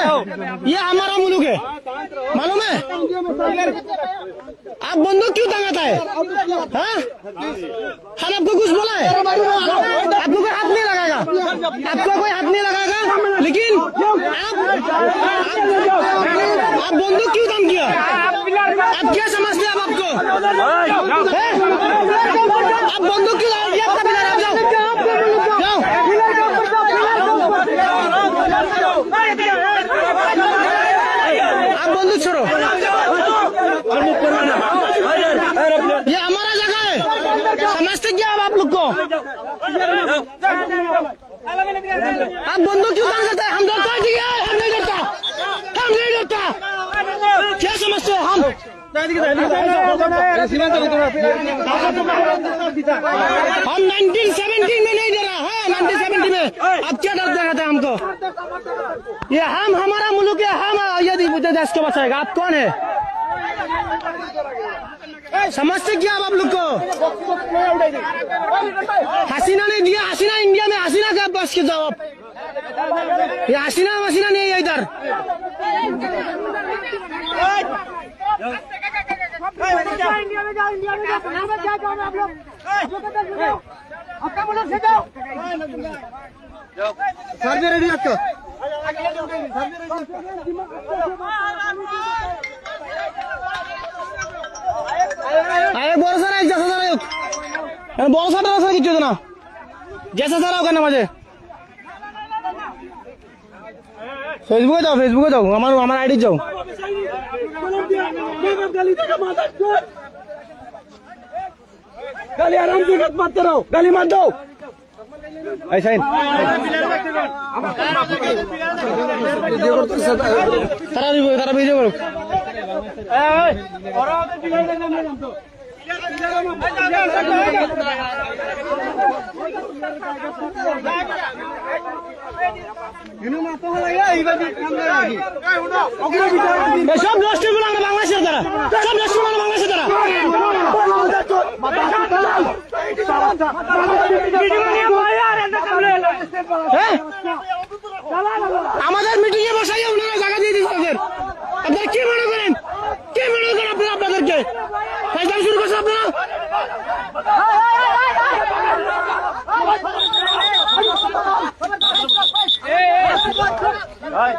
ये हमारा मुल्क है। मालूम है? आप बंदूक क्यों टंगाता है? हाँ? हम आपको कुछ बोला है? आपको कोई हाथ नहीं लगाएगा? आपको कोई हाथ नहीं लगाएगा? लेकिन आप आप, बंदूक क्यों दम किया? आप क्या समझते हैं आप आपको? आप बंदूक क्यों लगा दिया आपका पिलर आप जाओ जाओ आप बंदूक छोड़ो ये हमारा जगह है समझते क्या आप लोग को? आप बंदूक क्यों करते हैं? हम डरता है हम नहीं डरता। हम नहीं डरता। क्या समझते हो हम? हम 1970 में नहीं डरा। है 1970 में। अब क्या डर दिखाते हैं हमको? ये हम, हमारा मुल्क है, हम यदि देश को बचाएगा। आप कौन है? समझते क्या आप, आप लोग को? हसीना ने दिया हसीना इंडिया में हसीना का बस के जाओ आप ये हसीना वसीना नहीं है इधर। इंडिया में जाओ इंडिया में जाओ यहाँ पर क्या चाहोगे आप लोग आप लोग किधर से जाओ आपका? मुल्क से जाओ सर भी रेडी आपको বড় সাঁতার আছে কিছু না। জেসা সারা ওখানে মাঝে। ফেসবুকে যাও ফেসবুকে যাও আমার আমার আইডি যাও। গালি আরাম সে মত মারতে রও গালি মার দাও। তারা ভিডিও করুক সব নষ্টগুলো আমরা বাংলাদেশের দ্বারা। সব নষ্টগুলো বাংলাদেশের দ্বারা। আমাদের